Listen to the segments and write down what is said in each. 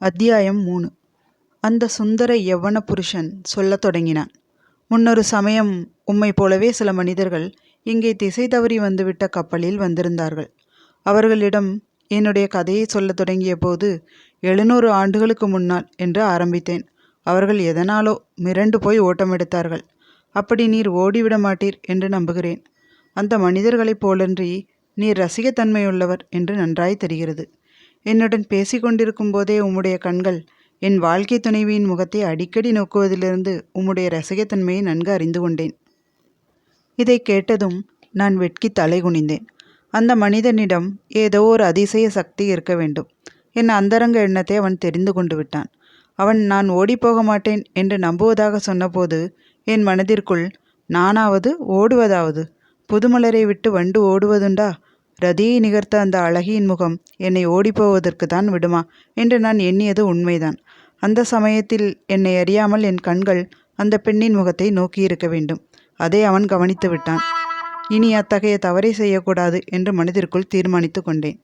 அத்தியாயம் மூணு. அந்த சுந்தர யவன புருஷன் சொல்லத் தொடங்கினான். முன்னொரு சமயம் உம்மை போலவே சில மனிதர்கள் இங்கே திசை தவறி வந்துவிட்ட கப்பலில் வந்திருந்தார்கள். அவர்களிடம் என்னுடைய கதையை சொல்லத் தொடங்கிய போது எழுநூறு ஆண்டுகளுக்கு முன்னால் என்று ஆரம்பித்தேன். அவர்கள் எதனாலோ மிரண்டு போய் ஓட்டமெடுத்தார்கள் அப்படி நீர் ஓடிவிட மாட்டீர் என்று நம்புகிறேன். அந்த மனிதர்களைப் போலன்றி நீர் ரசிகத்தன்மையுள்ளவர் என்று நன்றாய் தெரிகிறது. என்னுடன் பேசிக்கொண்டிருக்கும் போதே உம்முடைய கண்கள் என் வாழ்க்கை துணைவியின் முகத்தை அடிக்கடி நோக்குவதிலிருந்து உம்முடைய ரசிகத்தன்மையை நன்கு அறிந்து கொண்டேன் இதை கேட்டதும் நான் வெட்கி தலை குனிந்தேன் அந்த மனிதனிடம் ஏதோ ஒரு அதிசய சக்தி இருக்க வேண்டும். என் அந்தரங்க எண்ணத்தை அவன் தெரிந்து கொண்டு விட்டான். அவன் நான் ஓடிப்போக மாட்டேன் என்று நம்புவதாக சொன்னபோது என் மனதிற்குள் நானாவது ஓடுவதாவது? புதுமலரை விட்டு வண்டு ஓடுவதுண்டா? ரதியை நிகர்த்த அந்த அழகியின் முகம் என்னை ஓடிப்போவதற்கு தான் விடுமா என்று நான் எண்ணியது உண்மைதான். அந்த சமயத்தில் என்னை அறியாமல் என் கண்கள் அந்த பெண்ணின் முகத்தை நோக்கியிருக்க வேண்டும். அதை அவன் கவனித்து விட்டான். இனி அத்தகைய தவறை செய்யக்கூடாது என்று மனதிற்குள் தீர்மானித்து கொண்டேன்.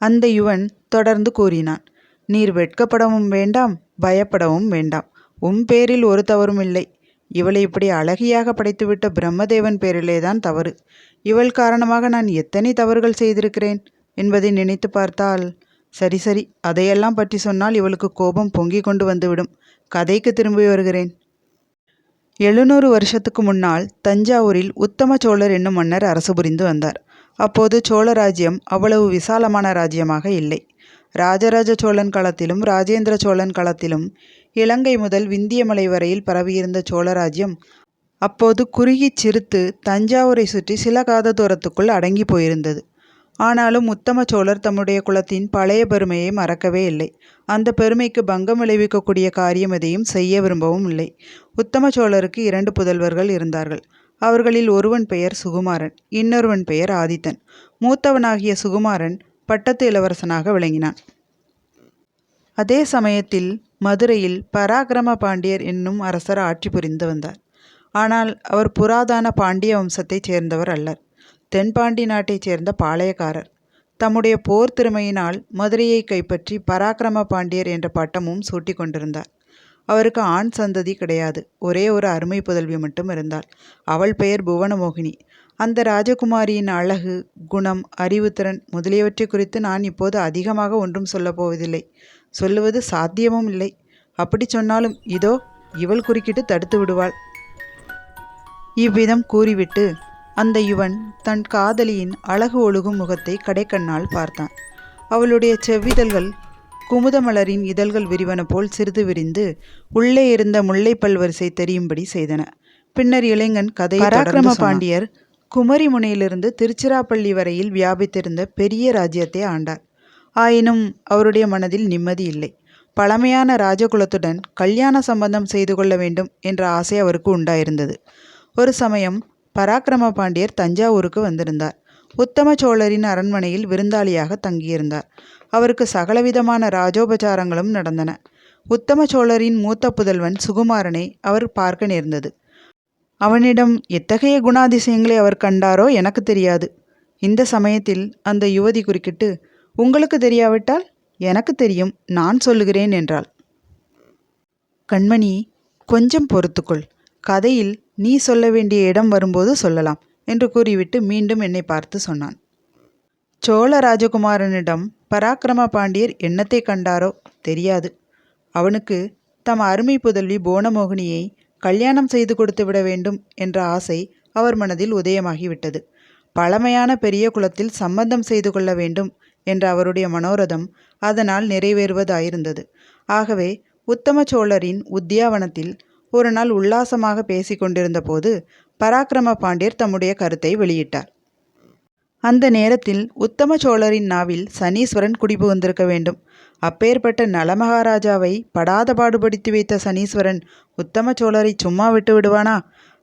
அந்த யுவன் தொடர்ந்து கூறினான் நீர் வெட்கப்படவும் வேண்டாம் பயப்படவும் வேண்டாம். உம் பேரில் ஒரு தவறும் இல்லை. இவளை இப்படி அழகியாக படைத்துவிட்ட பிரம்மதேவன் பேரிலே தான் தவறு. இவள் காரணமாக நான் எத்தனை தவறுகள் செய்திருக்கிறேன் என்பதை நினைத்து பார்த்தால் சரி சரி அதையெல்லாம் பற்றி சொன்னால் இவளுக்கு கோபம் பொங்கி கொண்டு வந்துவிடும். கதைக்கு திரும்பி வருகிறேன். எழுநூறு வருஷத்துக்கு முன்னால் தஞ்சாவூரில் உத்தம சோழர் என்னும் மன்னர் அரசு புரிந்து வந்தார். அப்போது சோழ ராஜ்யம் அவ்வளவு விசாலமான ராஜ்யமாக இல்லை. ராஜராஜ சோழன் காலத்திலும் ராஜேந்திர சோழன் காலத்திலும் இலங்கை முதல் விந்தியமலை வரையில் பரவியிருந்த சோழ ராஜ்யம் அப்போது குறுகிச் சிறுத்து தஞ்சாவூரை சுற்றி சில காத தூரத்துக்குள் அடங்கி போயிருந்தது. ஆனாலும் உத்தம சோழர் தம்முடைய குலத்தின் பழைய பெருமையை மறக்கவே இல்லை. அந்த பெருமைக்கு பங்கம் விளைவிக்கக்கூடிய காரியம் எதையும் செய்ய விரும்பவும் இல்லை. உத்தம சோழருக்கு இரண்டு புதல்வர்கள் இருந்தார்கள். அவர்களில் ஒருவன் பெயர் சுகுமாரன் இன்னொருவன் பெயர் ஆதித்தன். மூத்தவனாகிய சுகுமாரன் பட்டத்து இளவரசனாக விளங்கினான். அதே சமயத்தில் மதுரையில் பராக்கிரம பாண்டியர் என்னும் அரசர் ஆட்சி புரிந்து வந்தார். ஆனால் அவர் புராதான பாண்டிய வம்சத்தைச் சேர்ந்தவர் அல்லர். தென்பாண்டி நாட்டைச் சேர்ந்த பாளையக்காரர். தம்முடைய போர் திறமையினால் மதுரையை கைப்பற்றி பராக்கிரம பாண்டியர் என்ற பட்டமும் சூட்டிக் கொண்டிருந்தார். அவருக்கு ஆண் சந்ததி கிடையாது. ஒரே ஒரு அருமை புதல்வி மட்டும் இருந்தாள். அவள் பெயர் புவனமோகினி. அந்த ராஜகுமாரியின் அழகு குணம் அறிவுத்திறன் முதலியவற்றை குறித்து நான் இப்போது அதிகமாக ஒன்றும் சொல்லப் போவதில்லை. சொல்லுவது சாத்தியமும் இல்லை. அப்படி சொன்னாலும் இதோ இவள் குறுக்கிட்டு தடுத்து விடுவாள். இவ்விதம் கூறிவிட்டு அந்த யுவன் தன் காதலியின் அழகு ஒழுகும் முகத்தை கடைக்கண்ணால் பார்த்தான். அவளுடைய செவ்விதழ்கள் குமுதமலரின் இதழ்கள் விரிவன போல் சிறிது விரிந்து உள்ளே இருந்த முல்லைப்பல் வரிசை தெரியும்படி செய்தன. பின்னர் இளைஞன் கதை பராக்கிரம பாண்டியர் குமரி முனையிலிருந்து திருச்சிராப்பள்ளி வரையில் வியாபித்திருந்த பெரிய ராஜ்யத்தை ஆண்டார். ஆயினும் அவருடைய மனதில் நிம்மதி இல்லை. பழமையான ராஜகுலத்துடன் கல்யாண சம்பந்தம் செய்து கொள்ள வேண்டும் என்ற ஆசை அவருக்கு உண்டாயிருந்தது. ஒரு சமயம் பராக்கிரம பாண்டியர் தஞ்சாவூருக்கு வந்திருந்தார். உத்தம சோழரின் அரண்மனையில் விருந்தாளியாக தங்கியிருந்தார். அவருக்கு சகலவிதமான ராஜோபச்சாரங்களும் நடந்தன. உத்தம சோழரின் மூத்த புதல்வன் சுகுமாரனை அவர் பார்க்க நேர்ந்தது. அவனிடம் எத்தகைய குணாதிசயங்களை அவர் கண்டாரோ எனக்கு தெரியாது. இந்த சமயத்தில் அந்த யுவதி குறுக்கிட்டு உங்களுக்கு தெரியாவிட்டால் எனக்கு தெரியும் நான் சொல்லுகிறேன் என்றாள். கண்மணி கொஞ்சம் பொறுத்துக்கொள். கதையில் நீ சொல்ல வேண்டிய இடம் வரும்போது சொல்லலாம் என்று கூறிவிட்டு மீண்டும் என்னை பார்த்து சொன்னான். சோழ ராஜகுமாரனிடம் பராக்கிரம பாண்டியர் என்னத்தை கண்டாரோ தெரியாது. அவனுக்கு தம் அருமை புதல்வி போனமோகினியை கல்யாணம் செய்து கொடுத்து விட வேண்டும் என்ற ஆசை அவர் மனதில் உதயமாகிவிட்டது. பழமையான பெரிய குலத்தில் சம்பந்தம் செய்து கொள்ள வேண்டும் என்ற அவருடைய மனோரதம் அதனால் நிறைவேறுவதாயிருந்தது. ஆகவே உத்தம சோழரின் உத்தியாவனத்தில் ஒரு நாள் உல்லாசமாக பேசி கொண்டிருந்த போது பராக்கிரம பாண்டியர் தம்முடைய கருத்தை வெளியிட்டார். அந்த நேரத்தில் உத்தம சோழரின் நாவில் சனீஸ்வரன் குடிபுகுந்திருக்க வேண்டும். அப்பேற்பட்ட நலமகாராஜாவை படாத பாடுபடுத்தி வைத்த சனீஸ்வரன் உத்தம சோழரை சும்மா விட்டு விடுவானா?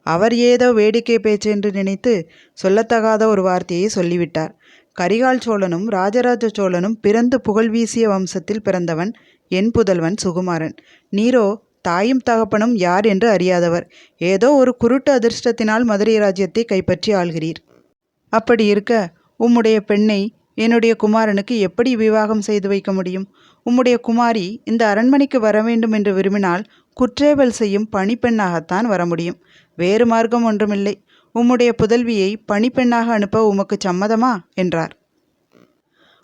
அவர் ஏதோ வேடிக்கை பேச்சு என்று நினைத்து சொல்லத்தகாத ஒரு வார்த்தையை சொல்லிவிட்டார். கரிகால் சோழனும் ராஜராஜ சோழனும் பிறந்து புகழ் வீசிய வம்சத்தில் பிறந்தவன் என் புதல்வன் சுகுமாரன். நீரோ தாயும் தகப்பனும் யார் என்று அறியாதவர். ஏதோ ஒரு குருட்டு அதிர்ஷ்டத்தினால் மதுரை ராஜ்யத்தை கைப்பற்றி ஆள்கிறீர். அப்படி இருக்க உம்முடைய பெண்ணை என்னுடைய குமாரனுக்கு எப்படி விவாகம் செய்து வைக்க முடியும்? உம்முடைய குமாரி இந்த அரண்மனைக்கு வர வேண்டும் என்று விரும்பினால் குற்றேவல் செய்யும் பணிப்பெண்ணாகத்தான் வர முடியும். வேறு மார்க்கம் ஒன்றுமில்லை. உம்முடைய புதல்வியை பணிப்பெண்ணாக அனுப்ப உமக்கு சம்மதமா? என்றார்.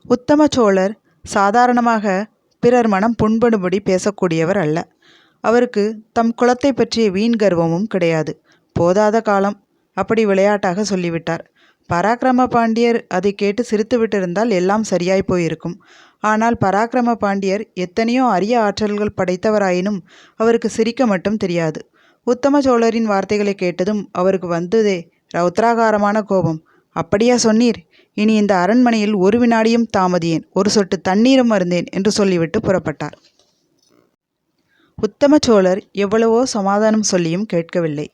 உத்தம சோழர் சாதாரணமாக பிறர் மனம் புண்படும்படி பேசக்கூடியவர் அல்ல. அவருக்கு தம் குலத்தை பற்றிய வீண் கர்வமும் கிடையாது. போதாத காலம் அப்படி விளையாட்டாக சொல்லிவிட்டார். பராக்கிரம பாண்டியர் அதை கேட்டு சிரித்து விட்டிருந்தால் எல்லாம் சரியாய் போயிருக்கும். ஆனால் பராக்கிரம பாண்டியர் எத்தனையோ அரிய ஆற்றல்கள் படைத்தவராயினும் அவருக்கு சிரிக்க மட்டும் தெரியாது. உத்தம சோழரின் வார்த்தைகளை கேட்டதும் அவருக்கு வந்ததே ரௌத்ராகாரமான கோபம். அப்படியா சொன்னீர். இனி இந்த அரண்மனையில் ஒரு வினாடியும் தாமதியேன். ஒரு சொட்டு தண்ணீரும் மருந்தேன் என்று சொல்லிவிட்டு புறப்பட்டார். உத்தம சோழர் எவ்வளவோ சமாதானம் சொல்லியும் கேட்கவில்லை.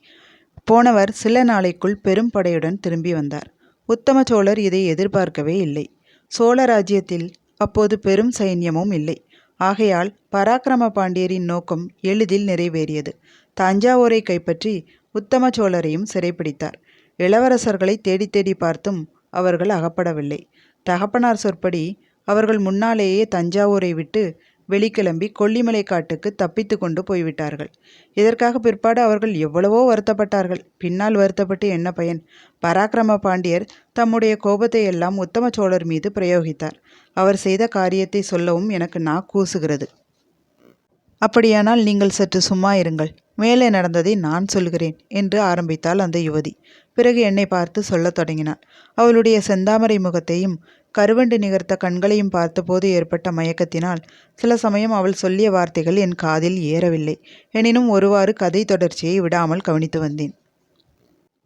போனவர் சில நாளைக்குள் பெரும் படையுடன் திரும்பி வந்தார். உத்தம சோழர் இதை எதிர்பார்க்கவே இல்லை. சோழ ராஜ்யத்தில் அப்போது பெரும் சைன்யமும் இல்லை. ஆகையால் பராக்கிரம பாண்டியரின் நோக்கம் எளிதில் நிறைவேறியது. தஞ்சாவூரை கைப்பற்றி உத்தம சோழரையும் சிறைப்பிடித்தார். இளவரசர்களை தேடி தேடி பார்த்தும் அவர்கள் அகப்படவில்லை. தகப்பனார் சொற்படி அவர்கள் முன்னாலேயே தஞ்சாவூரை விட்டு வெளிக்கிளம்பி கொல்லிமலை காட்டுக்கு தப்பித்து கொண்டு போய்விட்டார்கள். இதற்காக பிற்பாடு அவர்கள் எவ்வளவோ வருத்தப்பட்டார்கள். பின்னால் வருத்தப்பட்டு என்ன பயன்? பராக்கிரம பாண்டியர் தம்முடைய கோபத்தை எல்லாம் உத்தம சோழர் மீது பிரயோகித்தார். அவர் செய்த காரியத்தை சொல்லவும் எனக்கு நா கூசுகிறது. அப்படியானால் நீங்கள் சற்று சும்மா இருங்கள். மேலே நடந்ததை நான் சொல்கிறேன் என்று ஆரம்பித்தாள் அந்த யுவதி. பிறகு என்னை பார்த்து சொல்லத் தொடங்கினாள். அவளுடைய செந்தாமரை முகத்தையும் கருவண்டு நிகர்த்த கண்களையும் பார்த்தபோது ஏற்பட்ட மயக்கத்தினால் சில சமயம் அவள் சொல்லிய வார்த்தைகள் என் காதில் ஏறவில்லை. எனினும் ஒருவாறு கதை தொடர்ச்சியை விடாமல் கவனித்து வந்தேன்.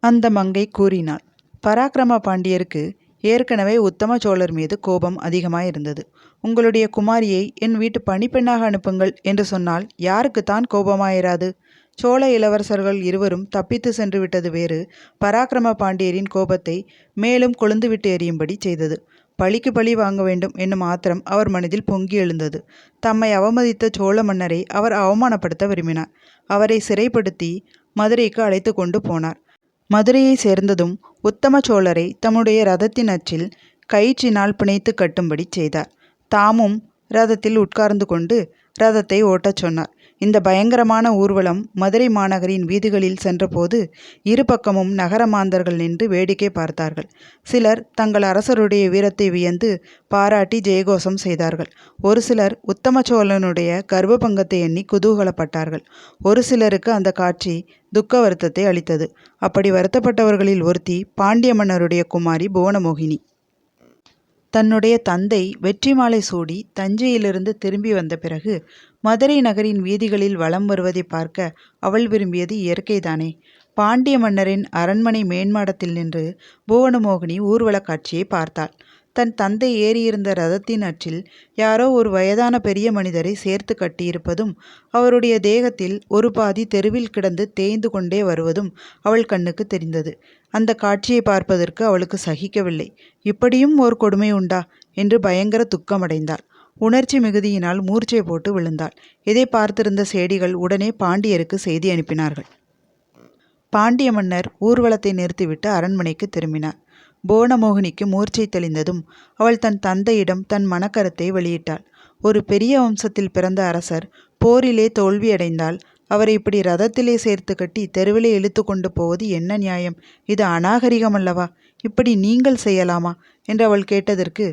அந்த மங்கை கூறினாள் பராக்கிரம பாண்டியருக்கு ஏற்கனவே உத்தம சோழர் மீது கோபம் அதிகமாயிருந்தது. உங்களுடைய குமாரியை என் வீட்டு பணிப்பெண்ணாக அனுப்புங்கள் என்று சொன்னால் யாருக்குத்தான் கோபமாயிராது? சோழ இளவரசர்கள் இருவரும் தப்பித்து சென்று விட்டது வேறு. பராக்கிரம பாண்டியரின் கோபத்தை மேலும் கொழுந்துவிட்டு எறியும்படி செய்தது. பழிக்கு பழி வாங்க வேண்டும் என்னும் ஆத்திரம் அவர் மனதில் பொங்கி எழுந்தது. தம்மை அவமதித்த சோழ மன்னரை அவர் அவமானப்படுத்த விரும்பினார். அவரை சிறைப்படுத்தி மதுரைக்கு அழைத்து கொண்டு போனார். மதுரையை சேர்ந்ததும் உத்தம சோழரை தம்முடைய ரதத்தின் அச்சில் கயிற்றினால் பிணைத்து கட்டும்படி செய்தார். தாமும் ரதத்தில் உட்கார்ந்து கொண்டு ரதத்தை ஓட்டச் சொன்னார். இந்த பயங்கரமான ஊர்வலம் மதுரை மாநகரின் வீதிகளில் சென்றபோது இருபக்கமும் நகர மாந்தர்கள் நின்று வேடிக்கை பார்த்தார்கள். சிலர் தங்கள் அரசருடைய வீரத்தை வியந்து பாராட்டி ஜெயகோஷம் செய்தார்கள். ஒரு சிலர் உத்தம சோழனுடைய கர்ப்பபங்கத்தை எண்ணி குதூகலப்பட்டார்கள். ஒரு சிலருக்கு அந்த காட்சி துக்க வருத்தத்தை அளித்தது. அப்படி வருத்தப்பட்டவர்களில் ஒருத்தி பாண்டிய மன்னருடைய குமாரி புவனமோகினி. தன்னுடைய தந்தை வெற்றிமாலை சூடி தஞ்சையிலிருந்து திரும்பி வந்த பிறகு மதுரை நகரின் வீதிகளில் வலம் வருவதை பார்க்க அவள் விரும்பியது இயற்கைதானே. பாண்டிய மன்னரின் அரண்மனை மேன்மாடத்தில் நின்று புவனமோகினி ஊர்வலக் காட்சியை பார்த்தாள். தன் தந்தை ஏறியிருந்த ரதத்தின் அச்சில் யாரோ ஒரு வயதான பெரிய மனிதரை சேர்த்து கட்டியிருப்பதும் அவருடைய தேகத்தில் ஒரு பாதி தெருவில் கிடந்து தேய்ந்து கொண்டே வருவதும் அவள் கண்ணுக்கு தெரிந்தது. அந்த காட்சியை பார்ப்பதற்கு அவளுக்கு சகிக்கவில்லை. இப்படியும் ஓர் கொடுமை உண்டா? என்று பயங்கர துக்கமடைந்தாள். உணர்ச்சி மிகுதியினால் மூர்ச்சை போட்டு விழுந்தாள். இதை பார்த்திருந்த சேடிகள் உடனே பாண்டியருக்கு செய்தி அனுப்பினார்கள். பாண்டிய மன்னர் ஊர்வலத்தை நிறுத்திவிட்டு அரண்மனைக்கு திரும்பினார். புவனமோகினிக்கு மூர்ச்சை தெளிந்ததும் அவள் தன் தந்தையிடம் தன் மனக்கருத்தை வெளியிட்டாள். ஒரு பெரிய வம்சத்தில் பிறந்த அரசர் போரிலே தோல்வியடைந்தால் அவரை இப்படி ரதத்திலே சேர்த்து கட்டி தெருவிலே இழுத்து கொண்டு போவது என்ன நியாயம்? இது அநாகரிகம் அல்லவா இப்படி நீங்கள் செய்யலாமா? என்று அவள் கேட்டதற்கு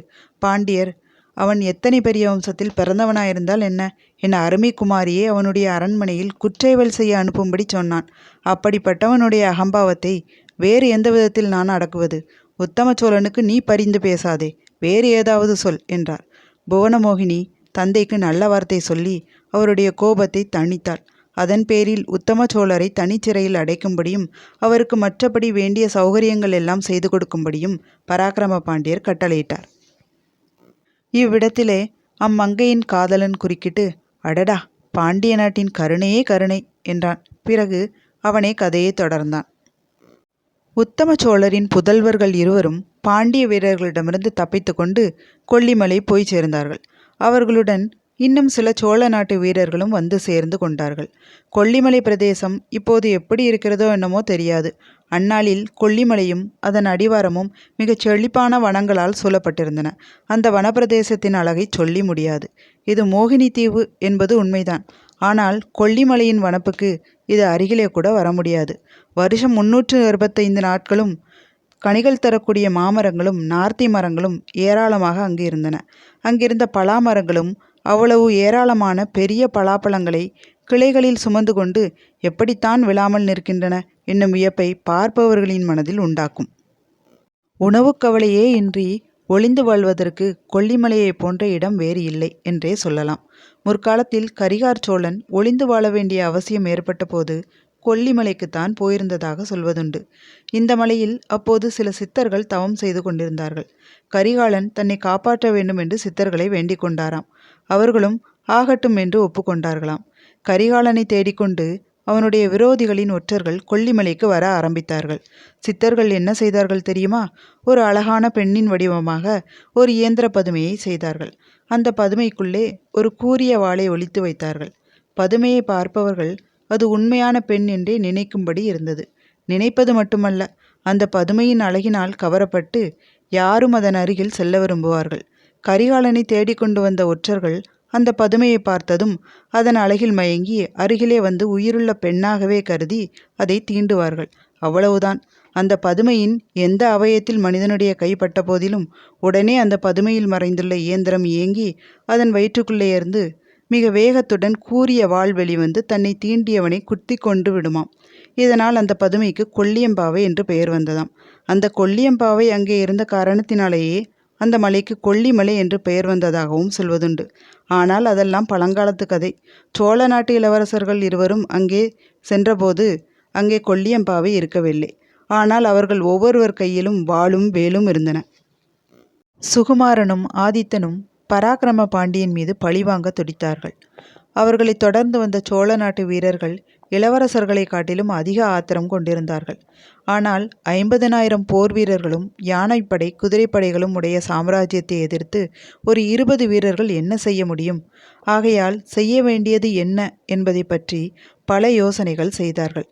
பாண்டியர் அவன் எத்தனை பெரிய வம்சத்தில் பிறந்தவனாயிருந்தால் என்ன? என் அருமை குமாரியே அவனுடைய அரண்மனையில் குற்றைவல் செய்ய அனுப்பும்படி சொன்னான். அப்படிப்பட்டவனுடைய அகம்பாவத்தை வேறு எந்த விதத்தில் நான் அடக்குவது? உத்தம சோழனுக்கு நீ பரிந்து பேசாதே வேறு ஏதாவது சொல் என்றார் புவனமோகினி தந்தைக்கு நல்ல வார்த்தை சொல்லி அவருடைய கோபத்தை தணித்தாள். அதன் பேரில் உத்தம சோழரை தனிச்சிறையில் அடைக்கும்படியும் அவருக்கு மற்றபடி வேண்டிய சௌகரியங்கள் எல்லாம் செய்து கொடுக்கும்படியும் பராக்கிரம பாண்டியர் கட்டளையிட்டார். இவ்விடத்திலே அம்மங்கையின் காதலன் குறுக்கிட்டு அடடா பாண்டிய நாட்டின் கருணையே கருணை என்றான். பிறகு அவனே கதையை தொடர்ந்தான். உத்தம சோழரின் புதல்வர்கள் இருவரும் பாண்டிய வீரர்களிடமிருந்து தப்பித்து கொண்டு கொல்லிமலை போய் சேர்ந்தார்கள். அவர்களுடன் இன்னும் சில சோழ நாட்டு வீரர்களும் வந்து சேர்ந்து கொண்டார்கள். கொல்லிமலை பிரதேசம் இப்போது எப்படி இருக்கிறதோ என்னமோ தெரியாது. அந்நாளில் கொல்லிமலையும் அதன் அடிவாரமும் மிகச் செழிப்பான வனங்களால் சூழப்பட்டிருந்தன. அந்த வனப்பிரதேசத்தின் அழகை சொல்லி முடியாது. இது மோகினி தீவு என்பது உண்மைதான். ஆனால் கொல்லிமலையின் வனப்புக்கு இது அருகிலே கூட வர முடியாது. வருஷம் முன்னூற்று அறுபத்தைந்து நாட்களும் கனிகள் தரக்கூடிய மாமரங்களும் நார்த்தி மரங்களும் ஏராளமாக அங்கு இருந்தன. அங்கிருந்த பலா மரங்களும் அவ்வளவு ஏராளமான பெரிய பலாப்பழங்களை கிளைகளில் சுமந்து கொண்டு எப்படித்தான் விழாமல் நிற்கின்றன என்னும் வியப்பை பார்ப்பவர்களின் மனதில் உண்டாக்கும். உணவுக் கவலையே இன்றி ஒளிந்து வாழ்வதற்கு கொல்லிமலையைப் போன்ற இடம் வேறு இல்லை என்றே சொல்லலாம். முற்காலத்தில் கரிகார் சோழன் ஒளிந்து வாழ வேண்டிய அவசியம் ஏற்பட்டபோது கொல்லிமலைக்குத்தான் போயிருந்ததாக சொல்வதுண்டு. இந்த மலையில் அப்போது சில சித்தர்கள் தவம் செய்து கொண்டிருந்தார்கள். கரிகாலன் தன்னை காப்பாற்ற வேண்டும் என்று சித்தர்களை வேண்டிக் கொண்டாராம். அவர்களும் ஆகட்டும் என்று ஒப்புக்கொண்டார்களாம். கரிகாலனை தேடிக்கொண்டு அவனுடைய விரோதிகளின் ஒற்றர்கள் கொல்லிமலைக்கு வர ஆரம்பித்தார்கள். சித்தர்கள் என்ன செய்தார்கள் தெரியுமா? ஒரு அழகான பெண்ணின் வடிவமாக ஒரு இயந்திர பதுமையை செய்தார்கள். அந்த பதுமைக்குள்ளே ஒரு கூரிய வாளை ஒழித்து வைத்தார்கள். பதுமையை பார்ப்பவர்கள் அது உண்மையான பெண் என்றே நினைக்கும்படி இருந்தது. நினைப்பது மட்டுமல்ல அந்த பதுமையின் அழகினால் கவரப்பட்டு யாரும் அதன் அருகில் செல்ல விரும்புவார்கள். கரிகாலனை தேடிக்கொண்டு வந்த ஒற்றர்கள் அந்த பதுமையை பார்த்ததும் அதன் அழகில் மயங்கி அருகிலே வந்து உயிருள்ள பெண்ணாகவே கருதி அதை தீண்டுவார்கள். அவ்வளவுதான். அந்த பதுமையின் எந்த அவயத்தில் மனிதனுடைய கைப்பட்ட போதிலும் உடனே அந்த பதுமையில் மறைந்துள்ள இயந்திரம் இயங்கி அதன் வயிற்றுக்குள்ளே இருந்து மிக வேகத்துடன் கூறிய வாள் வெளிவந்து தன்னை தீண்டியவனை குத்தி கொண்டு விடுமாம். இதனால் அந்த பதுமைக்கு கொல்லியம்பாவை என்று பெயர் வந்ததாம். அந்த கொல்லியம்பாவை அங்கே இருந்த காரணத்தினாலேயே அந்த மலைக்கு கொல்லிமலை என்று பெயர் வந்ததாகவும் சொல்வதுண்டு. ஆனால் அதெல்லாம் பழங்காலத்து கதை. சோழ நாட்டு இளவரசர்கள் இருவரும் அங்கே சென்றபோது அங்கே கொல்லியம்பாவை இருக்கவில்லை. ஆனால் அவர்கள் ஒவ்வொருவர் கையிலும் வாளும் வேலும் இருந்தன. சுகுமாரனும் ஆதித்தனும் பராக்கிரம பாண்டியன் மீது பழிவாங்க துடித்தார்கள். அவர்களை தொடர்ந்து வந்த சோழ நாட்டு வீரர்கள் இளவரசர்களை காட்டிலும் அதிக ஆத்திரம் கொண்டிருந்தார்கள். ஆனால் ஐம்பதனாயிரம் போர் வீரர்களும் யானைப்படை குதிரைப்படைகளும் உடைய சாம்ராஜ்யத்தை எதிர்த்து ஒரு இருபது வீரர்கள் என்ன செய்ய முடியும்? ஆகையால் செய்ய வேண்டியது என்ன என்பதை பற்றி பல யோசனைகள் செய்தார்கள்.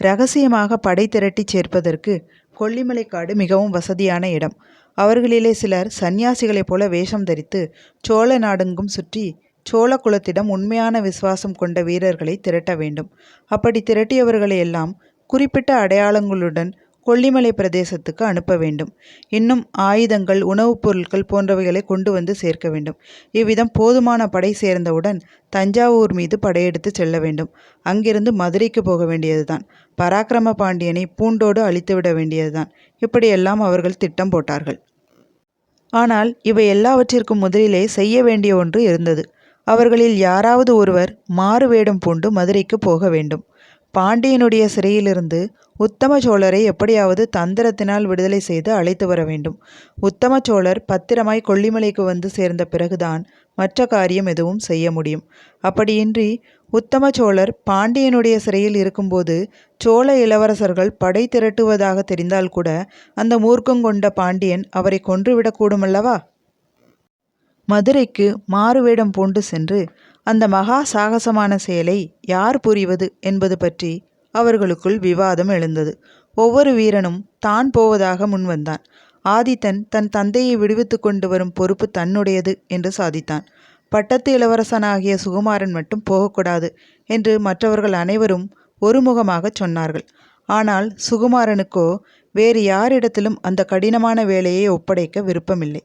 ரகசியமாக படை திரட்டி சேர்ப்பதற்கு கொல்லிமலைக்காடு மிகவும் வசதியான இடம். அவர்களிலே சிலர் சந்நியாசிகளைப் போல வேஷம் தரித்து சோழ நாடெங்கும் சுற்றி சோழ குலத்திடம் உண்மையான விசுவாசம் கொண்ட வீரர்களை திரட்ட வேண்டும். அப்படி திரட்டியவர்களை எல்லாம் குறிப்பிட்ட அடையாளங்களுடன் கொல்லிமலை பிரதேசத்துக்கு அனுப்ப வேண்டும். இன்னும் ஆயுதங்கள் உணவுப் பொருட்கள் போன்றவைகளை கொண்டு வந்து சேர்க்க வேண்டும். இவ்விதம் போதுமான படை சேர்ந்தவுடன் தஞ்சாவூர் மீது படையெடுத்து செல்ல வேண்டும். அங்கிருந்து மதுரைக்கு போக வேண்டியதுதான். பராக்கிரம பாண்டியனை பூண்டோடு அழித்துவிட வேண்டியதுதான். இப்படியெல்லாம் அவர்கள் திட்டம் போட்டார்கள். ஆனால் இவை எல்லாவற்றிற்கும் முதலிலே செய்ய வேண்டிய ஒன்று இருந்தது. அவர்களில் யாராவது ஒருவர் மாறு வேடம் பூண்டு மதுரைக்கு போக வேண்டும். பாண்டியனுடைய சிறையிலிருந்து உத்தம சோழரை எப்படியாவது தந்திரத்தினால் விடுதலை செய்து அழைத்து வர வேண்டும். உத்தம சோழர் பத்திரமாய் கொல்லிமலைக்கு வந்து சேர்ந்த பிறகுதான் மற்ற காரியம் எதுவும் செய்ய முடியும். அப்படியின்றி உத்தம சோழர் பாண்டியனுடைய சிறையில் இருக்கும்போது சோழ இளவரசர்கள் படை திரட்டுவதாக தெரிந்தால் கூட அந்த மூர்க்கங்கொண்ட பாண்டியன் அவரை கொன்றுவிடக்கூடுமல்லவா மதுரைக்கு மாறுவேடம் பூண்டு சென்று அந்த மகா சாகசமான செயலை யார் புரிவது என்பது பற்றி அவர்களுக்குள் விவாதம் எழுந்தது. ஒவ்வொரு வீரனும் தான் போவதாக முன்வந்தான் ஆதித்தன் தன் தந்தையை விடுவித்து கொண்டு வரும் பொறுப்பு தன்னுடையது என்று சாதித்தான். பட்டத்து இளவரசனாகிய சுகுமாரன் மட்டும் போகக்கூடாது என்று மற்றவர்கள் அனைவரும் ஒருமுகமாக சொன்னார்கள். ஆனால் சுகுமாரனுக்கோ வேறு யாரிடத்திலும் அந்த கடினமான வேலையை ஒப்படைக்க விருப்பமில்லை.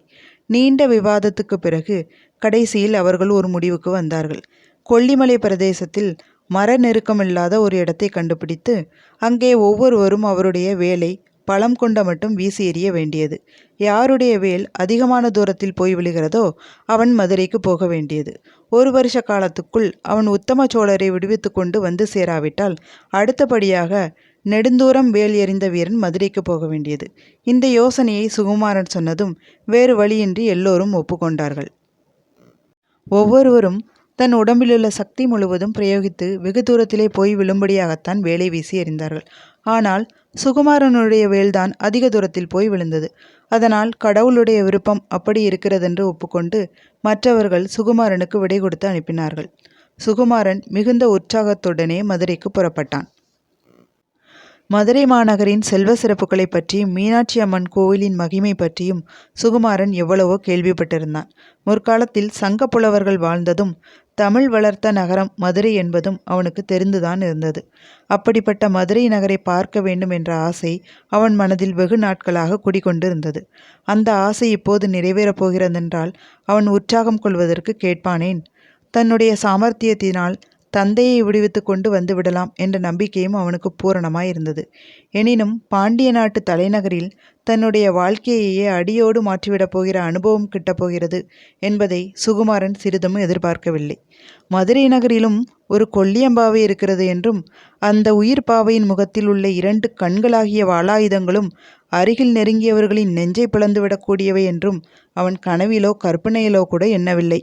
நீண்ட விவாதத்துக்கு பிறகு கடைசியில் அவர்கள் ஒரு முடிவுக்கு வந்தார்கள். கொல்லிமலை பிரதேசத்தில் மர நெருக்கமில்லாத ஒரு இடத்தை கண்டுபிடித்து அங்கே ஒவ்வொருவரும் அவருடைய வேலை பழம் கொண்ட மட்டும் வீசி எறிய வேண்டியது. யாருடைய வேல் அதிகமான தூரத்தில் போய் விழுகிறதோ அவன் மதுரைக்கு போக வேண்டியது. ஒரு வருஷ காலத்துக்குள் அவன் உத்தம சோழரை விடுவித்து கொண்டு வந்து சேராவிட்டால் அடுத்தபடியாக நெடுந்தூரம் வேல் எறிந்த வீரன் மதுரைக்கு போக வேண்டியது. இந்த யோசனையை சுகுமாரன் சொன்னதும் வேறு வழியின்றி எல்லோரும் ஒப்புக்கொண்டார்கள். ஒவ்வொருவரும் தன் உடம்பிலுள்ள சக்தி முழுவதும் பிரயோகித்து வெகு தூரத்திலே போய் விழும்படியாகத்தான் வேலை வீசி எறிந்தார்கள். ஆனால் சுகுமாரனுடைய வேல்தான் அதிக தூரத்தில் போய் விழுந்தது. அதனால் கடவுளுடைய விருப்பம் அப்படி இருக்கிறதென்று ஒப்புக்கொண்டு மற்றவர்கள் சுகுமாரனுக்கு விடை கொடுத்து அனுப்பினார்கள். சுகுமாரன் மிகுந்த உற்சாகத்துடனே மதுரைக்கு புறப்பட்டான். மதுரை மாநகரின் செல்வ சிறப்புகளைப் பற்றியும் மீனாட்சி அம்மன் கோவிலின் மகிமை பற்றியும் சுகுமாரன் எவ்வளவோ கேள்விப்பட்டிருந்தான். முற்காலத்தில் சங்க புலவர்கள் வாழ்ந்ததும் தமிழ் வளர்த்த நகரம் மதுரை என்பதும் அவனுக்கு தெரிந்துதான் இருந்தது. அப்படிப்பட்ட மதுரை நகரை பார்க்க வேண்டும் என்ற ஆசை அவன் மனதில் வெகு நாட்களாக குடிகொண்டிருந்தது. அந்த ஆசை இப்போது நிறைவேறப் போகிறதென்றால் அவன் உற்சாகம் கொள்வதற்கு கேட்பானேன்? தன்னுடைய சாமர்த்தியத்தினால் தந்தையை விடுவித்து கொண்டு வந்து விடலாம் என்ற நம்பிக்கையும் அவனுக்கு பூரணமாயிருந்தது எனினும் பாண்டிய நாட்டு தலைநகரில் தன்னுடைய வாழ்க்கையையே அடியோடு மாற்றிவிடப் போகிற அனுபவம் கிட்டப்போகிறது என்பதை சுகுமாரன் சிறிதும் எதிர்பார்க்கவில்லை. மதுரை நகரிலும் ஒரு கொல்லியம்பாவை இருக்கிறது என்றும் அந்த உயிர் பாவையின் முகத்தில் உள்ள இரண்டு கண்களாகிய வாளாயுதங்களும் அருகில் நெருங்கியவர்களின் நெஞ்சை பிளந்துவிடக்கூடியவை என்றும் அவன் கனவிலோ கற்பனையிலோ கூட எண்ணவில்லை.